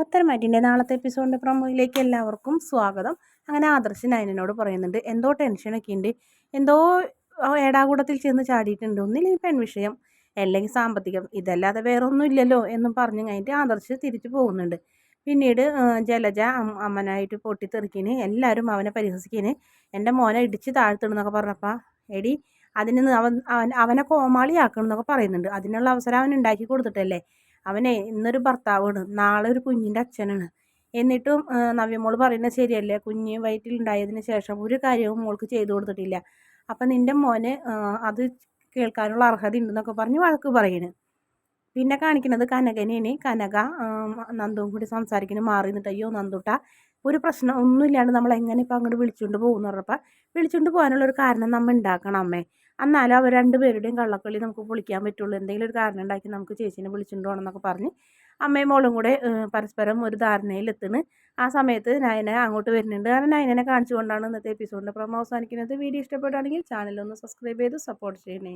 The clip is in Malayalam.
പത്തരമാറ്റിന്റെ നാളത്തെ എപ്പിസോഡിന്റെ പ്രൊമോയിലേക്ക് എല്ലാവർക്കും സ്വാഗതം. അങ്ങനെ ആദർശ് നയനോട് പറയുന്നുണ്ട് എന്തോ ടെൻഷനൊക്കെ ഉണ്ട്. എന്തോ ഏടാകൂടത്തിൽ ചെന്ന് ചാടിയിട്ടുണ്ട്? ഒന്നില്ലെങ്കിൽ പെൺവിഷയം അല്ലെങ്കിൽ സാമ്പത്തികം. ഇതല്ലാതെ വേറെ ഒന്നും ഇല്ലല്ലോ എന്നും പറഞ്ഞു കഴിഞ്ഞിട്ട് ആദർശ് തിരിച്ചു പോകുന്നുണ്ട്. പിന്നീട് ജലജ അമ്മനായിട്ട് പൊട്ടിത്തെറിക്കിന് എല്ലാവരും അവനെ പരിഹസിക്കിന് എന്റെ മോനെ ഇടിച്ച് താഴ്ത്തിടുന്നൊക്കെ പറഞ്ഞപ്പോൾ എടി അതിന് അവൻ അവൻ അവനെ കോമാളിയാക്കണം എന്നൊക്കെ പറയുന്നുണ്ട്. അതിനുള്ള അവസരം അവൻ ഉണ്ടാക്കി കൊടുത്തിട്ടല്ലേ? അവനെ ഇന്നൊരു ഭർത്താവാണ് നാളെ ഒരു കുഞ്ഞിന്റെ അച്ഛനാണ്. എന്നിട്ടും നവ്യമോൾ പറയുന്നത് ശരിയല്ലേ? കുഞ്ഞ് വയറ്റിലുണ്ടായതിന് ശേഷം ഒരു കാര്യവും മോൾക്ക് ചെയ്തു കൊടുത്തിട്ടില്ല. അപ്പം നിന്റെ മോന് അത് കേൾക്കാനുള്ള അർഹത ഉണ്ടെന്നൊക്കെ പറഞ്ഞ് വഴക്ക് പറയുന്നു പിന്നെ കാണിക്കുന്നത് കനകനെയാണ്. കനക നന്ദുവും കൂടി സംസാരിക്കുന്നു. മാറി നിന്നിട്ട് അയ്യോ നന്ദുട്ട ഒരു പ്രശ്നം ഒന്നുമില്ലാണ്ട് നമ്മൾ എങ്ങനെ ഇപ്പം അങ്ങോട്ട് വിളിച്ചുകൊണ്ട് പോകുന്നു പറഞ്ഞപ്പോൾ വിളിച്ചുകൊണ്ട് പോകാനുള്ള ഒരു കാരണം നമ്മൾ ഉണ്ടാക്കണം അമ്മേ. എന്നാലും അവർ രണ്ടുപേരുടെയും കള്ളക്കളി നമുക്ക് പൊളിക്കാൻ പറ്റുള്ളൂ. എന്തെങ്കിലും ഒരു കാരണം ഉണ്ടാക്കി നമുക്ക് ചേച്ചീനെ വിളിച്ചുകൊണ്ട് പോകണം എന്നൊക്കെ പറഞ്ഞ് അമ്മയും മോളും കൂടെ പരസ്പരം ഒരു ധാരണയിൽ എത്തുന്നു ആ സമയത്ത് നയന അങ്ങോട്ട് വരുന്നുണ്ട്. കാരണം നയനെ കാണിച്ചുകൊണ്ടാണ് ഇന്നത്തെ എപ്പിസോഡിന്റെ പ്രമോ അവസാനിക്കുന്നത്. വീഡിയോ ഇഷ്ടപ്പെട്ടാണെങ്കിൽ ചാനലൊന്ന് സബ്സ്ക്രൈബ് ചെയ്ത് സപ്പോർട്ട് ചെയ്യണേ.